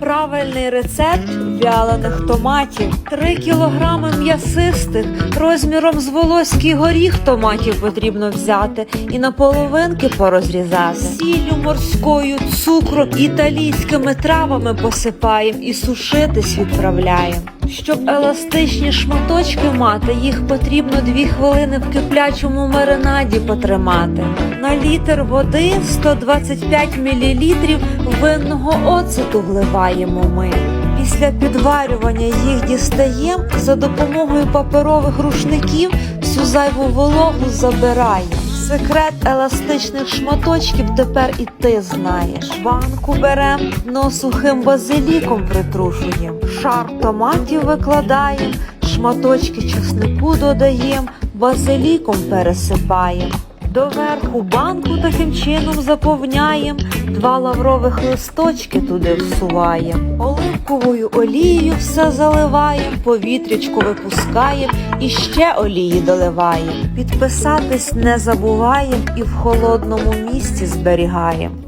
Правильний рецепт вялених томатів. 3 кілограми м'ясистих розміром з волоський горіх томатів потрібно взяти і на половинки порозрізати. Сіллю морською, цукром, італійськими травами посипаємо і сушитись відправляємо. Щоб еластичні шматочки мати, їх потрібно 2 хвилини в киплячому маринаді потримати. На літр води 125 мл винного оцету вливаємо ми. Після підварювання їх дістаємо за допомогою паперових рушників всю зайву вологу забираємо. Секрет еластичних шматочків тепер і ти знаєш. Банку берем, но сухим базиліком притрушуємо. Шар томатів викладаємо, шматочки чеснику додаємо, базиліком пересипаємо. Доверху банку таким чином заповняємо, два лаврових листочки туди всуваєм, оливковою олією все заливаєм, повітрячко випускаєм і ще олії доливаєм. Підписатись не забуваєм і в холодному місці зберігаємо.